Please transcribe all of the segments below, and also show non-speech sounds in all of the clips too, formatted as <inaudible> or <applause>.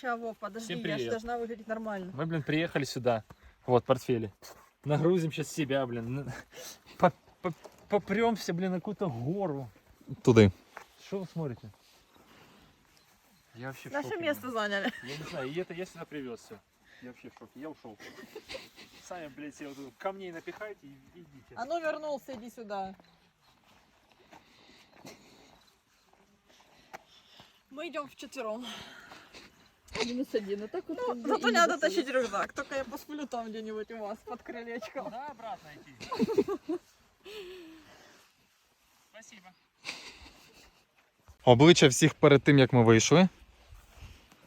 Ща, Вов, подожди, Всем я же должна выглядеть нормально. Мы, блин, приехали сюда. Вот, портфели. Нагрузим сейчас себя, блин. по- по- Попремся, блин, на какую-то гору. Туди. Что вы смотрите? Я вообще в Наше шоке, место заняли. блин. Я не знаю, и это я сюда привез все. Я вообще в шоке, я ушел. Сами, блядь, себе вот тут камней напихайте и идите. А ну вернулся, иди сюда. Мы идем вчетвером. Минус один, а так вот... Ну, как бы зато и не надо минус тащить рюкзак. Только я посплю там где-нибудь у вас под крылечком. Куда обратно идти? Спасибо. Обличчя всіх перед тим, як ми вийшли.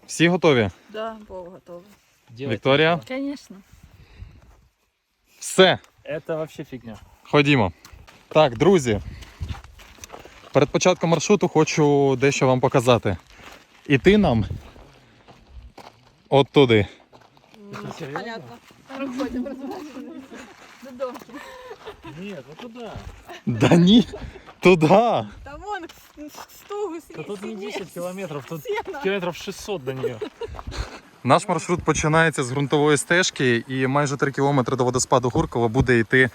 Всі готові? Да, Вова готов. Вікторія? один. Конечно. Все, Это вообще фигня. ходімо. Так, друзі. Перед початком маршруту хочу дещо вам показати. Іти нам от туди. Понятно. Додому. Нет, ну туда. Да ні, туди. Там вон к стугу Да тут не 10 километров, тут сено. километров 600 до нее. Наш маршрут починається з ґрунтової стежки, і майже 3 кілометри до водоспаду Гуркова буде йти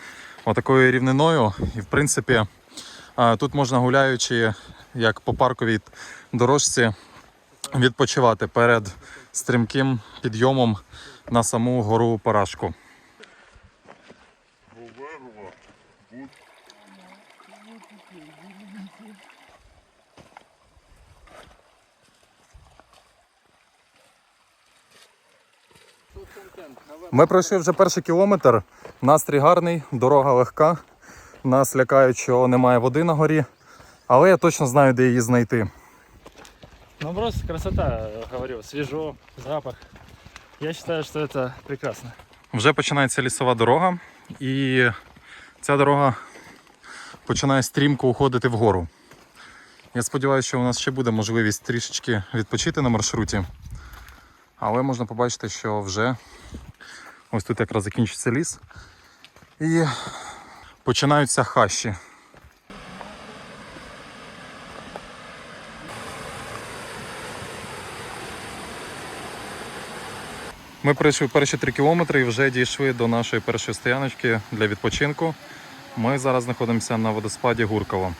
отакою рівниною. І в принципі, тут можна гуляючи, як по парковій дорожці, відпочивати перед стрімким підйомом на саму гору Парашку. Ми пройшли вже перший кілометр. Настрій гарний, дорога легка. Нас лякають, що немає води на горі. Але я точно знаю, де її знайти. Ну просто красота, говорю, свежо, запах. Я считаю, что это прекрасно. Вже починається лісова дорога, і ця дорога починає стрімко уходити вгору. Я сподіваюся, що у нас ще буде можливість трішечки відпочити на маршруті. Але можна побачити, що вже ось тут якраз закінчиться ліс. І починаються хащі. Ми пройшли перші три кілометри і вже дійшли до нашої першої стояночки для відпочинку. Ми зараз знаходимося на водоспаді Гурково.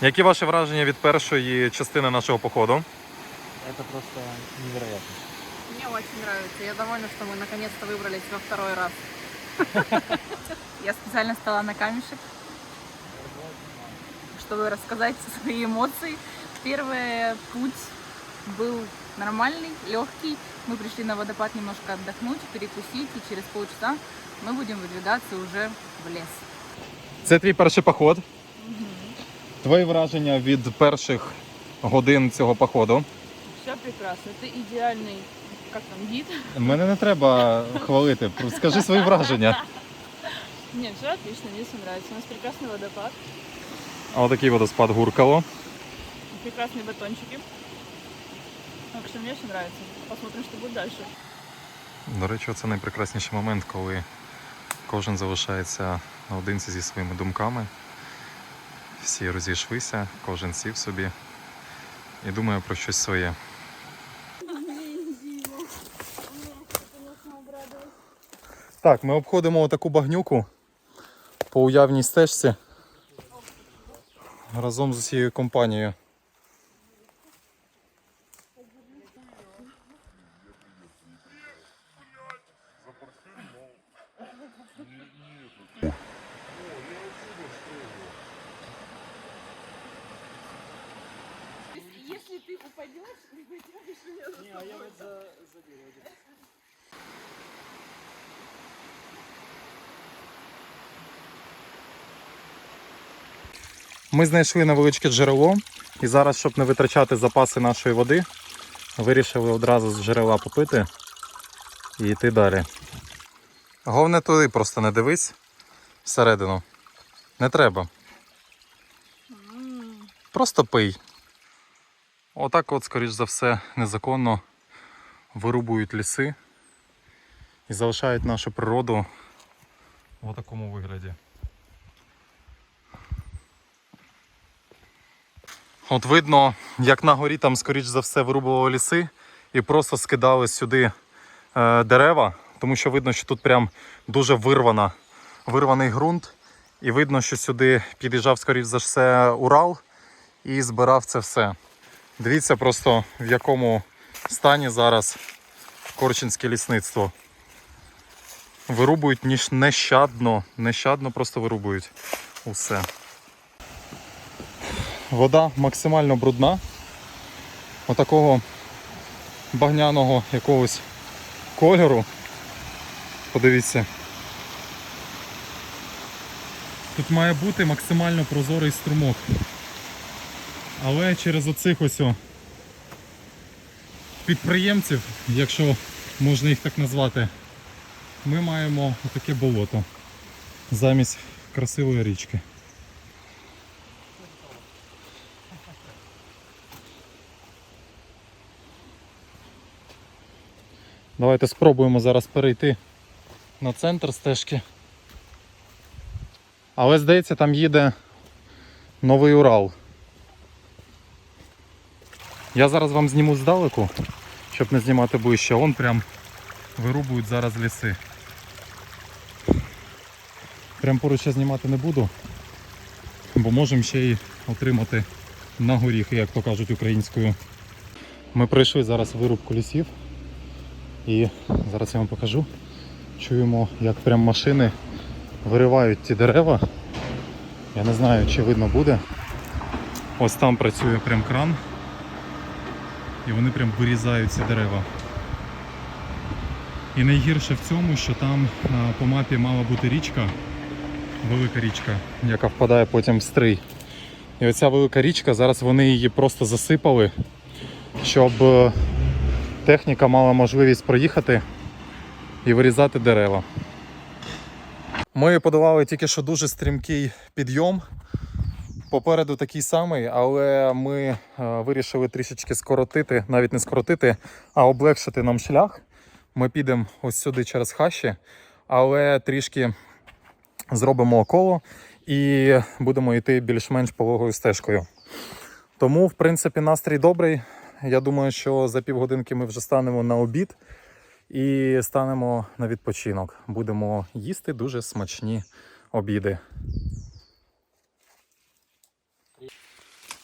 Які ваші враження від першої частини нашого походу? Это просто невероятно. Мне очень нравится. Я довольна, что мы наконец-то выбрались во второй раз. <laughs> Я специально стала на камешек, чтобы рассказать свои эмоции. Первый путь был нормальный, легкий. Мы пришли на водопад немножко отдохнуть, перекусить, и через полчаса мы будем выдвигаться уже в лес. Це твій перший поход. Твої враження від перших годин цього походу. Все прекрасно. Ты идеальный, как там, гид? Мене не треба хвалити. просто Скажи свої враження. <laughs> Нет, все отлично, мне все нравится. У нас прекрасный водопад, А отакий водоспад Гурково. прекрасные батончики. Так что мне все нравится. Посмотрим, что будет дальше. До речі, це найпрекрасніший момент, коли кожен залишається наодинці зі своїми думками. Всі розійшлися, кожен сів собі і думає про щось своє. Так, ми обходимо таку багнюку по уявній стежці разом з усією компанією. Если ты упадешь, не потянешь Не, а я вот за, за дерево Ми знайшли невеличке джерело, і зараз, щоб не витрачати запаси нашої води, вирішили одразу з джерела попити і йти далі. Головне туди просто не дивись всередину. Не треба. Просто пий. Отак от, скоріш за все, незаконно вирубують ліси і залишають нашу природу в такому вигляді. От видно, як на горі там, скоріш за все, вирубували ліси і просто скидали сюди е, дерева, тому що видно, що тут прям дуже вирвана, вирваний ґрунт. І видно, що сюди під'їжджав, скоріш за все, Урал і збирав це все. Дивіться просто в якому стані зараз Корчинське лісництво. Вирубують ніж нещадно, нещадно просто вирубують усе. Вода максимально брудна. Отакого багняного якогось кольору. Подивіться. Тут має бути максимально прозорий струмок. Але через оцих ось підприємців, якщо можна їх так назвати, ми маємо отаке болото замість красивої річки. Давайте спробуємо зараз перейти на центр стежки. Але здається, там їде новий Урал. Я зараз вам зніму здалеку, щоб не знімати ближче. Вон прям вирубують зараз ліси. Прям поруч я знімати не буду, бо можемо ще й отримати на горіхи, як то кажуть українською. Ми пройшли зараз вирубку лісів і зараз я вам покажу. Чуємо, як прям машини виривають ті дерева. Я не знаю, чи видно буде. Ось там працює прям кран. І вони прям вирізають ці дерева. І найгірше в цьому, що там по мапі мала бути річка, велика річка, яка впадає потім в стрий. І оця велика річка, зараз вони її просто засипали, щоб е, техніка мала можливість проїхати і вирізати дерева. Ми подолали тільки що дуже стрімкий підйом. Попереду такий самий, але ми е, вирішили трішечки скоротити, навіть не скоротити, а облегшити нам шлях. Ми підемо ось сюди через хащі, але трішки зробимо коло і будемо йти більш-менш пологою стежкою. Тому, в принципі, настрій добрий. Я думаю, що за півгодинки ми вже станемо на обід і станемо на відпочинок. Будемо їсти дуже смачні обіди.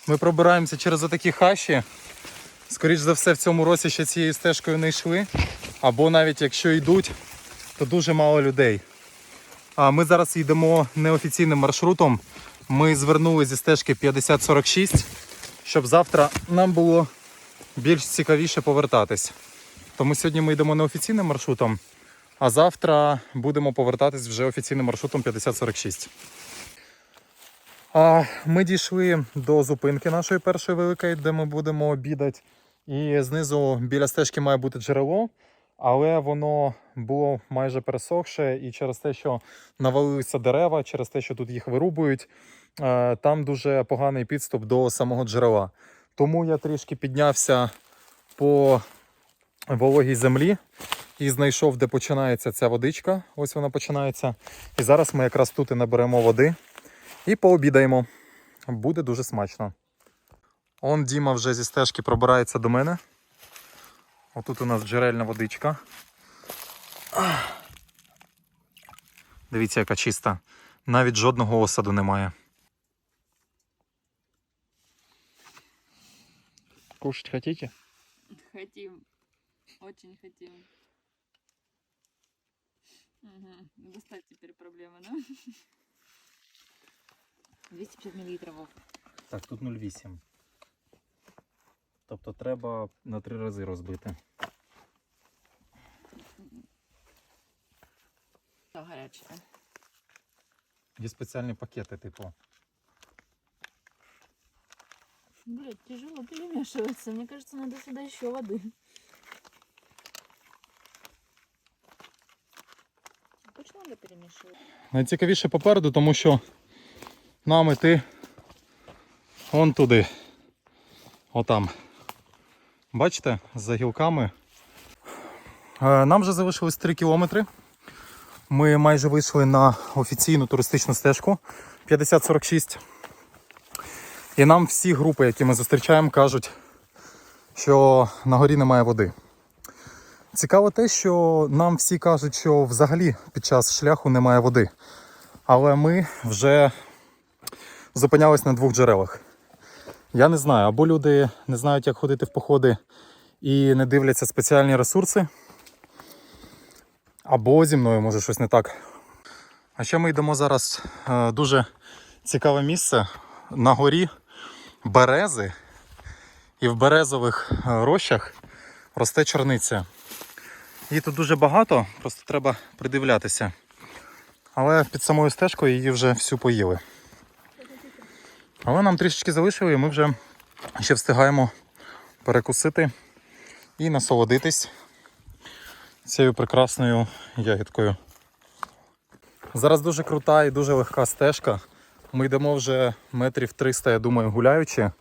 Ми пробираємося через отакі хащі. Скоріш за все, в цьому році ще цією стежкою не йшли. Або навіть якщо йдуть, то дуже мало людей. А ми зараз йдемо неофіційним маршрутом. Ми звернули зі стежки 5046, щоб завтра нам було більш цікавіше повертатись. Тому сьогодні ми йдемо неофіційним маршрутом, а завтра будемо повертатись вже офіційним маршрутом 5046. А ми дійшли до зупинки нашої першої великої, де ми будемо обідати. І знизу біля стежки має бути джерело, але воно було майже пересохше, і через те, що навалилися дерева, через те, що тут їх вирубують, е, там дуже поганий підступ до самого джерела. Тому я трішки піднявся по вологій землі і знайшов, де починається ця водичка. Ось вона починається. І зараз ми якраз тут і наберемо води і пообідаємо. Буде дуже смачно. Он Діма вже зі стежки пробирається до мене. Отут у нас джерельна водичка. Дивіться, яка чиста. Навіть жодного осаду немає. Кушать хотите? Хотим. Очень хотим. Достать теперь проблема, да? 250 миллилитров. Так, тут 0,8. Тобто треба на три рази розбити. Все горячее. Є спеціальні пакети, типу. Блять, тяжело перемешивается. Мне кажется, надо сюда еще воды. Точно надо перемешивать? Найцікавіше попереду, тому що нам іти вон туди. Отам. Бачите, за гілками. Е, Нам вже залишилось 3 кілометри. Ми майже вийшли на офіційну туристичну стежку 5046. І нам всі групи, які ми зустрічаємо, кажуть, що на горі немає води. Цікаво те, що нам всі кажуть, що взагалі під час шляху немає води. Але ми вже зупинялись на двох джерелах. Я не знаю, або люди не знають, як ходити в походи і не дивляться спеціальні ресурси, або зі мною може щось не так. А ще ми йдемо зараз е, дуже цікаве місце на горі берези. І в березових е, рощах росте чорниця. Її тут дуже багато, просто треба придивлятися. Але під самою стежкою її вже всю поїли. Але нам трішечки залишили, і ми вже ще встигаємо перекусити і насолодитись цією прекрасною ягідкою. Зараз дуже крута і дуже легка стежка. Ми йдемо вже метрів 300, я думаю, гуляючи.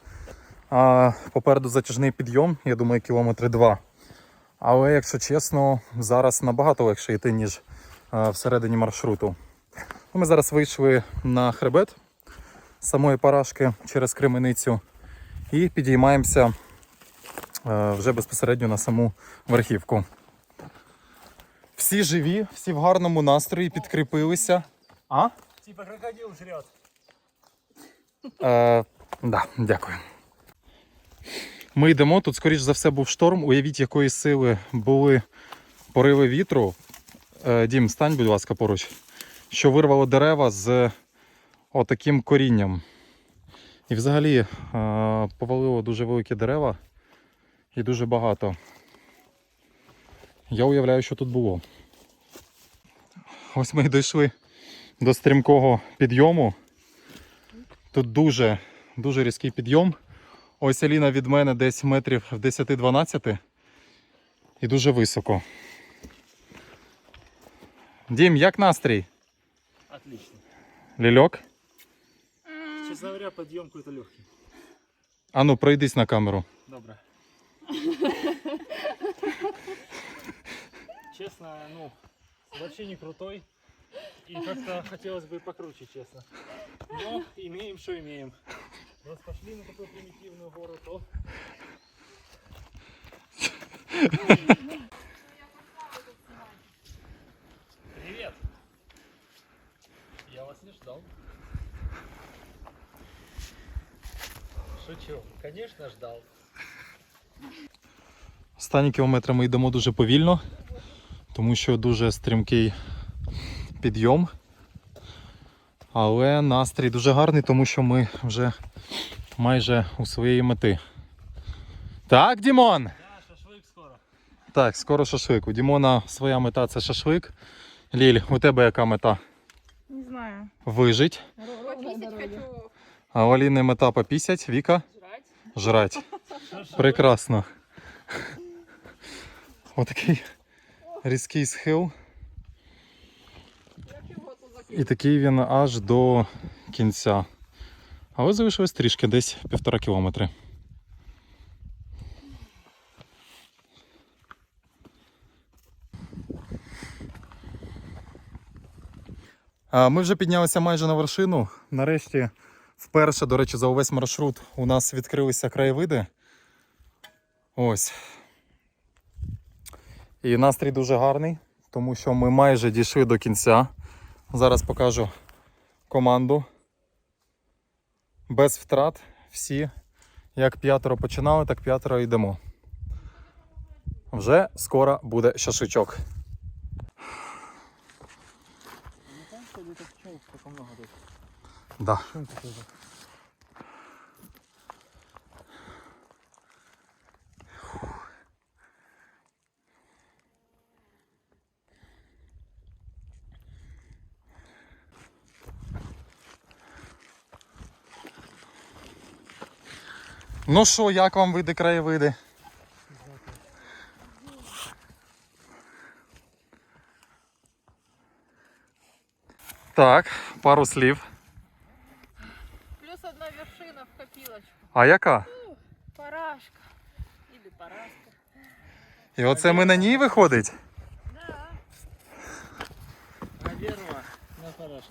А попереду затяжний підйом, я думаю, кілометри два. Але, якщо чесно, зараз набагато легше йти, ніж е, всередині маршруту. Ну, Ми зараз вийшли на хребет самої парашки через Кременицю і підіймаємося е, вже безпосередньо на саму верхівку. Всі живі, всі в гарному настрої, підкріпилися. А? Типа крокодил жрет. Е, да, дякую. Ми йдемо. Тут, скоріш за все, був шторм. Уявіть, якої сили були пориви вітру. Е, Дім, стань, будь ласка, поруч. Що вирвало дерева з отаким корінням. І взагалі е, повалило дуже великі дерева і дуже багато. Я уявляю, що тут було. Ось ми й дійшли до стрімкого підйому. Тут дуже, дуже різкий підйом. Ось Аліна від мене десь метрів в 10-12 і дуже високо. Дім, як настрій? Отлично. Лільок? Честно говоря, подъем какой-то легкий. Ану, ну, пройдись на камеру. Добре. <laughs> Честно, ну, вообще не крутой. И как-то хотелось бы покруче, честно. Но имеем, что имеем. Раз пошли на такую примитивную гору, то... Привет! Я вас не ждал. Шучу. Конечно, ждал. Останні кілометри ми йдемо дуже повільно, тому що дуже стрімкий підйом. Але настрій дуже гарний, тому що ми вже майже у своєї мети. Так, Дімон? Да, шашлык скоро. Так, скоро шашлик. У Дімона своя мета це шашлик. Ліль, у тебе яка мета? Не знаю. Вижить. Пописать хочу. А у Аліни мета попісять. Віка? Жрать. Жрать. Прекрасно. Отакий різкий схил. Як його тут закинути? І такий він аж до кінця. Але залишилось трішки, десь півтора кілометри. Ми вже піднялися майже на вершину. Нарешті, вперше, до речі, за увесь маршрут у нас відкрилися краєвиди. Ось. І настрій дуже гарний, тому що ми майже дійшли до кінця. Зараз покажу команду. Без втрат. Всі, як п'ятеро починали, так п'ятеро йдемо. Вже скоро буде шашличок. Тут. Да. Ну що, як вам види краєвиди? Так, пару слів. Плюс одна вершина в копилочку. А яка? Парашка. Или парашка. І оце ми на ній виходить? Да. Наверно, на парашке.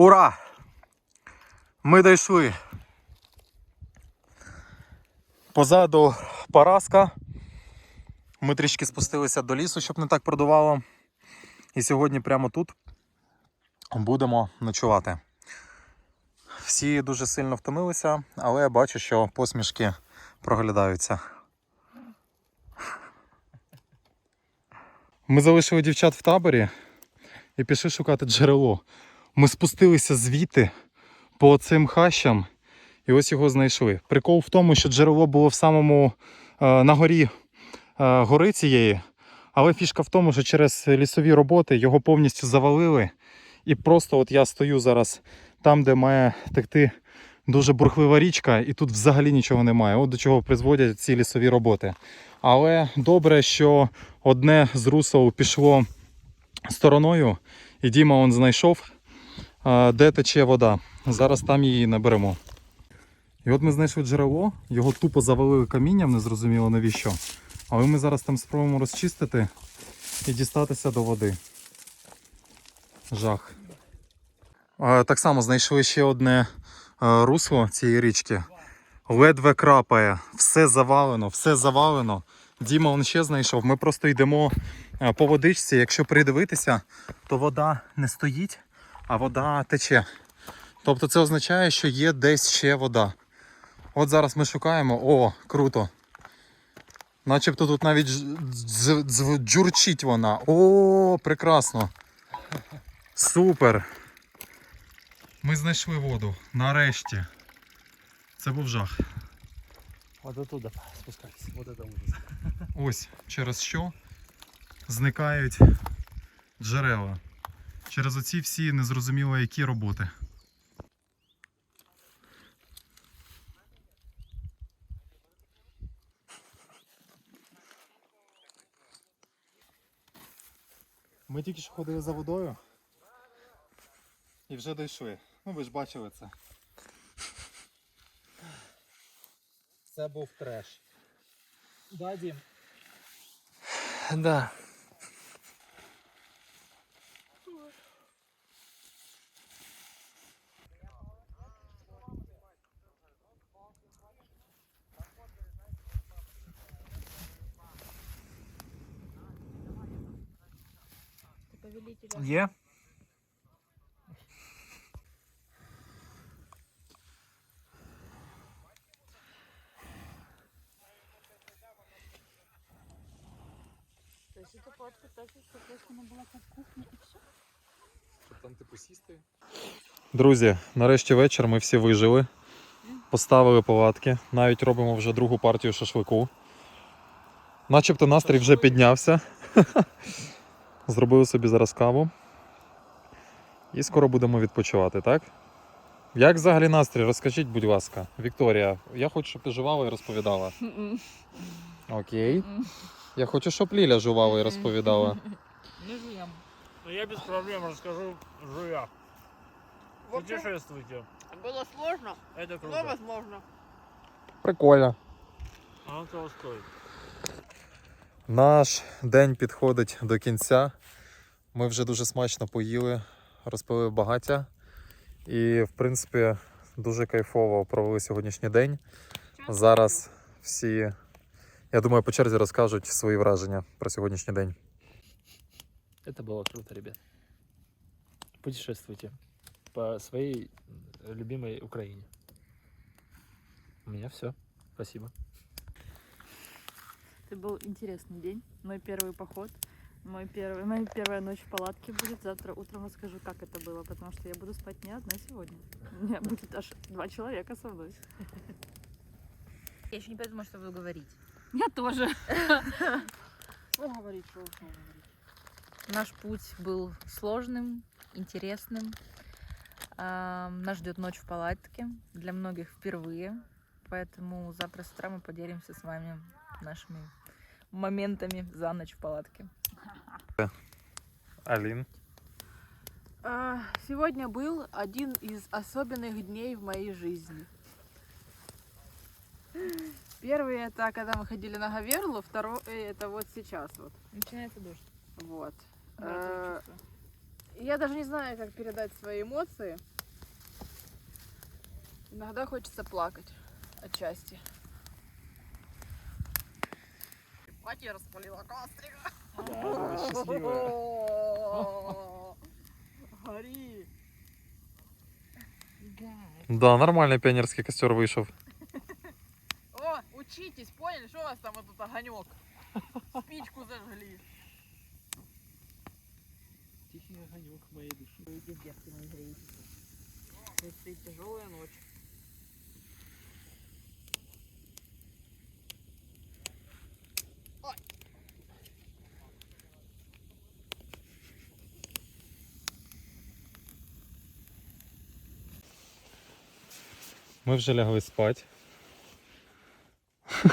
Ура! Ми дійшли. Позаду Параска. Ми трішки спустилися до лісу, щоб не так продувало. І сьогодні прямо тут будемо ночувати. Всі дуже сильно втомилися, але я бачу, що посмішки проглядаються. Ми залишили дівчат в таборі і пішли шукати джерело. Ми спустилися звідти по цим хащам і ось його знайшли. Прикол в тому, що джерело було в самому е, на горі е, гори цієї, але фішка в тому, що через лісові роботи його повністю завалили. І просто от я стою зараз там, де має текти дуже бурхлива річка, і тут взагалі нічого немає. От до чого призводять ці лісові роботи. Але добре, що одне з русел пішло стороною, і Діма он знайшов, де тече вода. Зараз там її наберемо. І от ми знайшли джерело, його тупо завалили камінням, незрозуміло навіщо. Але ми зараз там спробуємо розчистити і дістатися до води. Жах. Так само знайшли ще одне русло цієї річки. Ледве крапає, все завалено, все завалено. Діма он ще знайшов. Ми просто йдемо по водичці. Якщо придивитися, то вода не стоїть, а вода тече. Тобто це означає, що є десь ще вода. От зараз ми шукаємо. О, круто. Начебто тут навіть джурчить вона. О, прекрасно. Супер. Ми знайшли воду. Нарешті. Це був жах. Вот оттуда спускайтесь. Вот это ужас. Ось через що зникають джерела. Через оці всі незрозуміло які роботи. Ми тільки що ходили за водою і вже дійшли. Ну ви ж бачили це. Це був треш. Да, Дим. Да. Є? Там типу сісти. Друзі, нарешті вечір ми всі вижили. Поставили палатки. Навіть робимо вже другу партію шашлику. Начебто настрій вже піднявся. <laughs> Зробили собі зараз каву. І скоро будемо відпочивати, так? Як взагалі настрій? Розкажіть, будь ласка. Вікторія, я хочу, щоб ти жувала і розповідала. Окей. Я хочу, щоб Ліля жувала і розповідала. <laughs> Не жуем. Ну я без проблем расскажу жуя. Путешествуйте. было сложно, Это но круто. возможно. Прикольно. Оно того стоит. Наш день підходить до кінця. Ми вже дуже смачно поїли, розпили багаття. І, в принципі, дуже кайфово провели сьогоднішній день. Зараз всі, я думаю, по черзі розкажуть свої враження про сьогоднішній день. Это было круто, ребят. Путешествуйте по своей э, любимой Украине. У меня все. Спасибо. Это был интересный день. Мой первый поход. Мой первый, моя первая ночь в палатке будет. Завтра утром расскажу, как это было, потому что я буду спать не одна сегодня. У меня <laughs> будет аж два человека со мной. Я еще не придумала, что буду говорить. Я тоже. <laughs> Что говорить, что говорить? Наш путь был сложным, интересным. А, Нас ждет ночь в палатке. Для многих впервые. Поэтому завтра с утра мы поделимся с вами нашими моментами за ночь в палатке. Алін. А, Сегодня был один из особенных дней в моей жизни. Первый это когда мы ходили на Гаверлу, второй это вот сейчас вот. Начинается дождь. Вот. Да, это я даже не знаю, как передать свои эмоции. Иногда хочется плакать отчасти. Мать я распалила кострика. Да, счастливая. Гори. Да, нормальний піонерський костер вийшов. О, учитесь, поняли, что у вас там вот тут огонек? Спичку зажгли. Тихий огонек моей души. девки мои греетесь. Предстоит тяжелая ночь. Ми вже лягли спати. <laughs>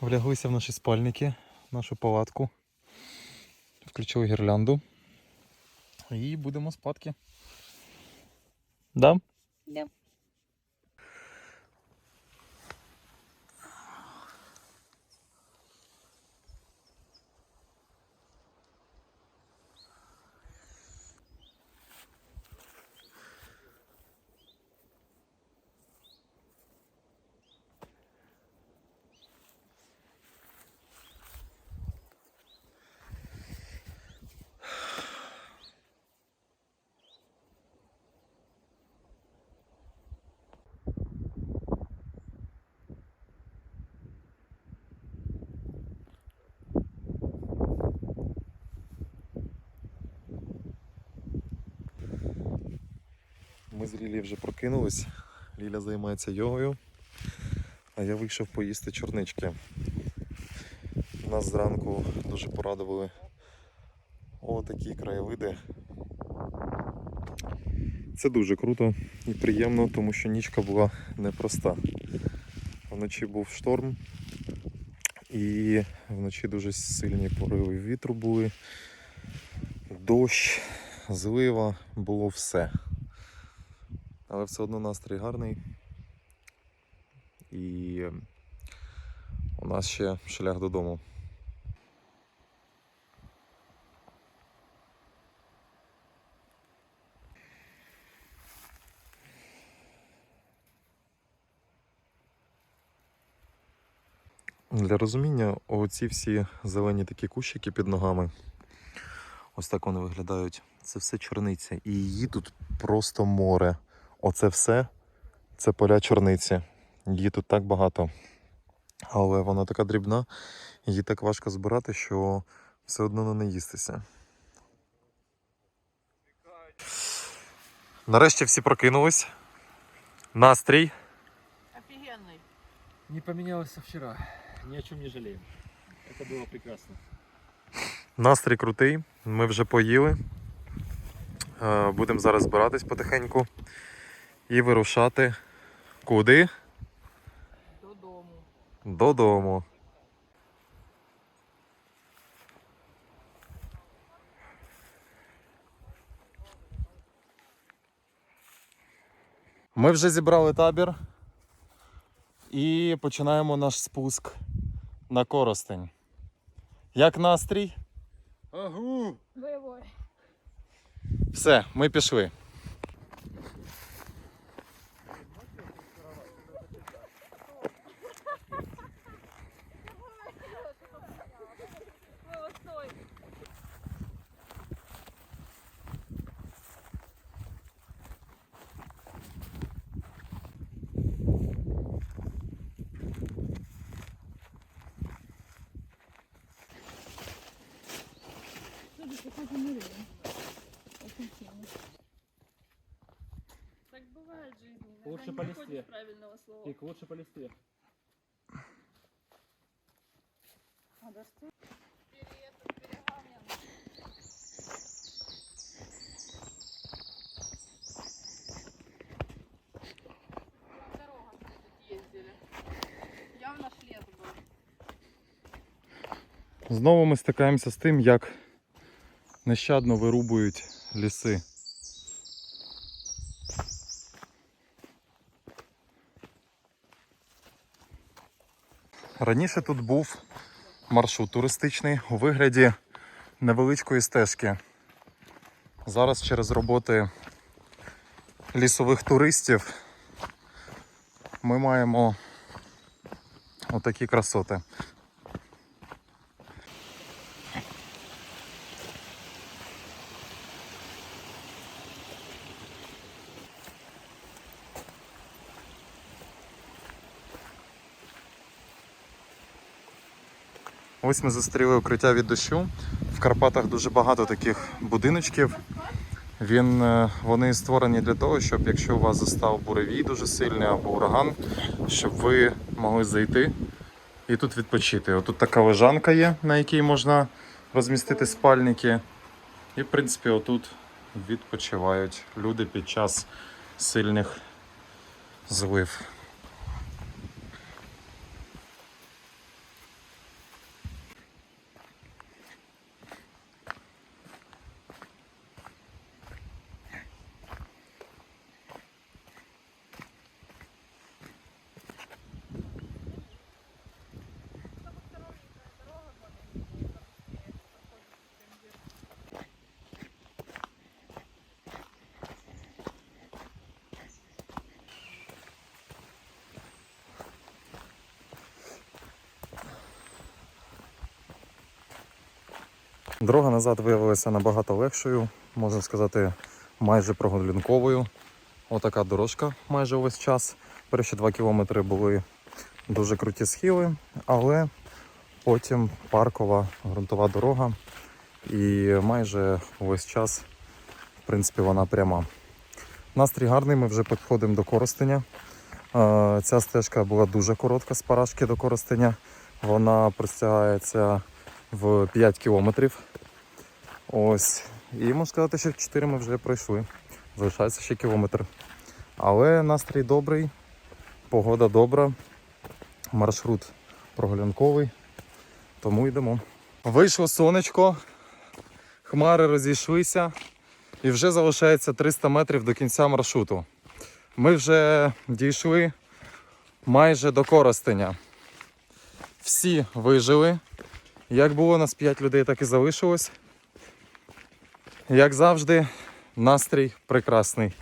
Вляглися в наші спальники, в нашу палатку. Включили гірлянду. І будемо спадки. Да? Да. З Лілією вже прокинулись. Ліля займається йогою, а я вийшов поїсти чорнички. Нас зранку дуже порадували о такі краєвиди. Це дуже круто і приємно, тому що нічка була непроста. Вночі був шторм, і вночі дуже сильні пориви вітру були, дощ, злива, було все. Але все одно настрій гарний. І у нас ще шлях додому. Для розуміння, оці всі зелені такі кущики під ногами. Ось так вони виглядають. Це все чорниця. І її тут просто море. Оце все це поля чорниці. Її тут так багато. Але вона така дрібна, її так важко збирати, що все одно не наїстися. Нарешті всі прокинулись. Настрій. Офигенный. Не поменялось со вчера. Ни о чем не жалеем. Это было прекрасно. Настрій крутий. Ми вже поїли. Е, Будемо зараз збиратись потихеньку і вирушати куди? Додому. Додому. Ми вже зібрали табір і починаємо наш спуск на Коростень. Як настрій? Агу! Все, ми пішли. Бывает в жизни. иногда Лучше не по находишь листве. правильного слова. Лучше по листве. Да что? Дорога ездили. Явно ж лес был. Знову ми стикаємося з тим, як нещадно вирубують ліси. Раніше тут був маршрут туристичний у вигляді невеличкої стежки. Зараз через роботи лісових туристів ми маємо отакі красоти. Ось ми зустріли укриття від дощу. В Карпатах дуже багато таких будиночків. Він, е, вони створені для того, щоб якщо у вас застав буревій дуже сильний або ураган, щоб ви могли зайти і тут відпочити. Отут така лежанка є, на якій можна розмістити спальники. І, в принципі, отут відпочивають люди під час сильних злив. Дорога назад виявилася набагато легшою, можна сказати, майже прогулянковою. Отака дорожка майже увесь час. Перші два кілометри були дуже круті схили, але потім паркова ґрунтова дорога. І майже увесь час, в принципі, вона пряма. Настрій гарний, ми вже підходимо до Коростеня. Е, Ця стежка була дуже коротка з Парашки до Коростеня. Вона простягається в 5 кілометрів. Ось. І можна сказати, що 4 ми вже пройшли. Залишається ще кілометр. Але настрій добрий, погода добра, маршрут прогулянковий, тому йдемо. Вийшло сонечко, хмари розійшлися і вже залишається 300 метрів до кінця маршруту. Ми вже дійшли майже до Коростеня. Всі вижили. Як було нас 5 людей, так і залишилось. Як завжди, настрій прекрасний.